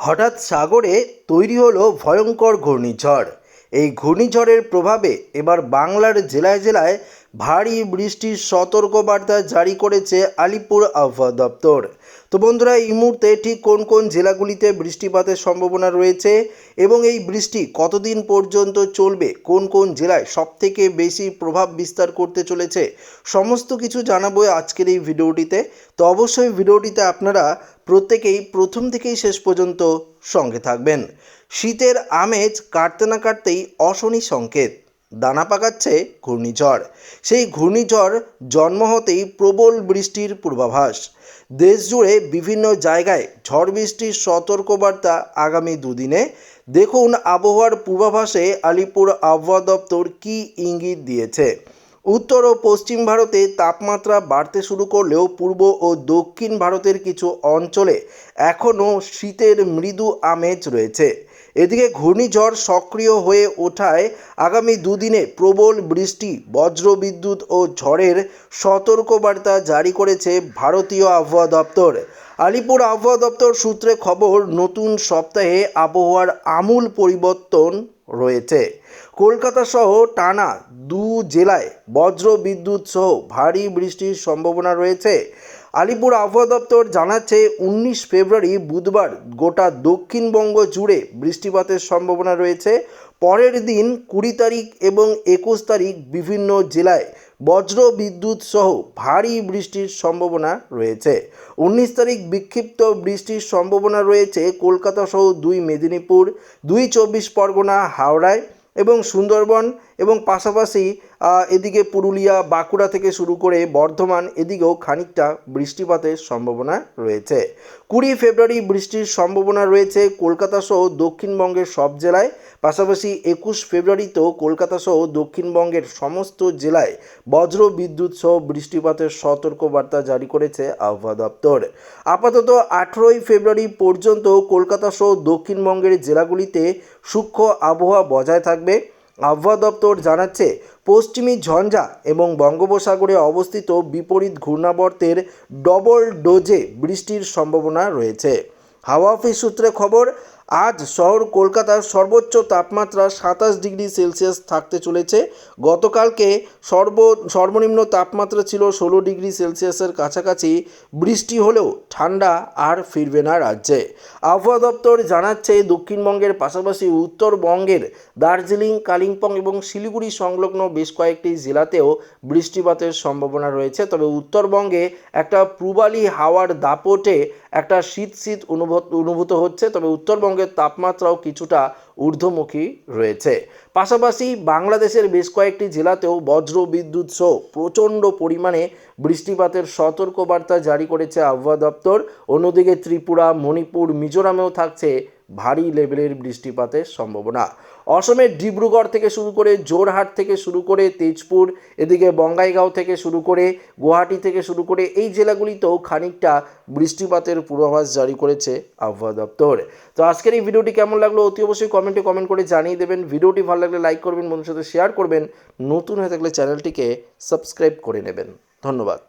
হঠাৎ সাগরে তৈরি হলো ভয়ঙ্কর ঘূর্ণিঝড়। এই ঘূর্ণিঝড়ের প্রভাবে এবার বাংলার জেলায় জেলায় ভারী বৃষ্টির সতর্কবার্তা জারি করেছে আলিপুর আবহাওয়া দপ্তর। তো বন্ধুরা, এই মুহূর্তে ঠিক কোন কোন জেলাগুলিতে বৃষ্টিপাতের সম্ভাবনা রয়েছে এবং এই বৃষ্টি কতদিন পর্যন্ত চলবে, কোন কোন জেলায় সবথেকে বেশি প্রভাব বিস্তার করতে চলেছে, সমস্ত কিছু জানাব আজকের এই ভিডিওটিতে। তো অবশ্যই ভিডিওটিতে আপনারা প্রত্যেকেই প্রথম থেকেই শেষ পর্যন্ত সঙ্গে থাকবেন। শীতের আমেজ কাটতে না কাটতেই অশনি সংকেত। দানা পাকাচ্ছে ঘূর্ণিঝড়। সেই ঘূর্ণিঝড় জন্ম হতেই প্রবল বৃষ্টির পূর্বাভাস। দেশ জুড়ে বিভিন্ন জায়গায় ঝড় বৃষ্টির সতর্কবার্তা আগামী দুদিনে। দেখুন আবহাওয়ার পূর্বাভাসে আলিপুর আবহাওয়া দপ্তর কী ইঙ্গিত দিয়েছে। উত্তর ও পশ্চিম ভারতে তাপমাত্রা বাড়তে শুরু করলেও পূর্ব ও দক্ষিণ ভারতের কিছু অঞ্চলে এখনও শীতের মৃদু আমেজ রয়েছে। এদিকে ঘূর্ণিঝড় সক্রিয় হয়ে ওঠায় আগামী দুদিনে প্রবল বৃষ্টি, বজ্রবিদ্যুৎ ও ঝড়ের সতর্কবার্তা জারি করেছে ভারতীয় আবহাওয়া দপ্তর। আলিপুর আবহাওয়া দপ্তর সূত্রে খবর, নতুন সপ্তাহে আবহাওয়ার আমূল পরিবর্তন রয়েছে। কলকাতা সহ টানা দু জেলায় বজ্র বিদ্যুৎ সহ ভারী বৃষ্টির সম্ভাবনা রয়েছে। আলিপুর আবহাওয়া দপ্তর জানাচ্ছে উনিশ ফেব্রুয়ারি বুধবার গোটা দক্ষিণবঙ্গ জুড়ে বৃষ্টিপাতের সম্ভাবনা রয়েছে। পরের দিন কুড়ি তারিখ এবং একুশ তারিখ বিভিন্ন জেলায় বজ্র বিদ্যুৎ সহ ভারী বৃষ্টির সম্ভাবনা রয়েছে। উনিশ তারিখ বিক্ষিপ্ত বৃষ্টির সম্ভাবনা রয়েছে কলকাতা সহ দুই মেদিনীপুর, দুই চব্বিশ পরগনা, হাওড়ায়। এবং সুন্দরবন এবং পাশাপাশি এদিকে পুরুলিয়া, বাঁকুড়া থেকে শুরু করে বর্ধমান, এদিকেও খানিকটা বৃষ্টিপাতের সম্ভাবনা রয়েছে। কুড়ি ফেব্রুয়ারি বৃষ্টির সম্ভাবনা রয়েছে কলকাতা সহ দক্ষিণবঙ্গের সব জেলায়। পাশাপাশি একুশ ফেব্রুয়ারিতেও কলকাতা সহ দক্ষিণবঙ্গের সমস্ত জেলায় বজ্র বিদ্যুৎ সহ বৃষ্টিপাতের সতর্কবার্তা জারি করেছে আবহাওয়া দপ্তর। আপাতত আঠেরোই ফেব্রুয়ারি পর্যন্ত কলকাতা সহ দক্ষিণবঙ্গের জেলাগুলিতে সূক্ষ্ম আবহাওয়া বজায় থাকবে। আবহাওয়া দপ্তর জানাচ্ছে, পশ্চিমী ঝঞ্ঝা এবং বঙ্গোপসাগরে অবস্থিত বিপরীত ঘূর্ণাবর্তের ডবল ডোজে বৃষ্টির সম্ভাবনা রয়েছে। হাওয়া অফিস সূত্রে খবর আজ শহর কলকাতার সর্বোচ্চ তাপমাত্রা সাতাশ ডিগ্রি সেলসিয়াস থাকতে চলেছে। গতকালকে সর্ব, সর্বনিম্ন তাপমাত্রা ছিল ষোলো ডিগ্রি সেলসিয়াসের কাছাকাছি। বৃষ্টি হলেও ঠান্ডা আর ফিরবে না রাজ্যে। আবহাওয়া দপ্তর জানাচ্ছে, দক্ষিণবঙ্গের পাশাপাশি উত্তরবঙ্গের দার্জিলিং, কালিম্পং এবং শিলিগুড়ি সংলগ্ন বেশ কয়েকটি জেলাতেও বৃষ্টিপাতের সম্ভাবনা রয়েছে। তবে উত্তরবঙ্গে একটা পূবালি হাওয়ার দাপটে একটা শীত শীত অনুভূত অনুভূত হচ্ছে। তবে উত্তরবঙ্গের তাপমাত্রাও কিছুটা ঊর্ধ্বমুখী রয়েছে। পাশাপাশি বাংলাদেশের বেশ কয়েকটি জেলাতেও বজ্র বিদ্যুৎ সহ প্রচণ্ড পরিমাণে বৃষ্টিপাতের সতর্কবার্তা জারি করেছে আবহাওয়া দপ্তর। অন্যদিকে ত্রিপুরা, মণিপুর, মিজোরামেও থাকছে ভারী লেভেলের বৃষ্টিপাতের সম্ভাবনা। অসমের ডিব্রুগড় থেকে শুরু করে জোরহাট থেকে শুরু করে তেজপুর, এদিকে বঙ্গাইগাঁও থেকে শুরু করে গুয়াহাটি থেকে শুরু করে এই জেলাগুলিতেও খানিকটা বৃষ্টিপাতের পূর্বাভাস জারি করেছে আবহাওয়া দপ্তর। তো আজকের এই ভিডিওটি কেমন লাগল অতি অবশ্যই কমেন্টে কমেন্ট করে জানিয়ে দেবেন। ভিডিওটি ভালো লাগলে লাইক করবেন বন্ধুর সাথে শেয়ার করবেন। নতুন হয়ে থাকলে চ্যানেলটিকে সাবস্ক্রাইব করে নেবেন। ধন্যবাদ।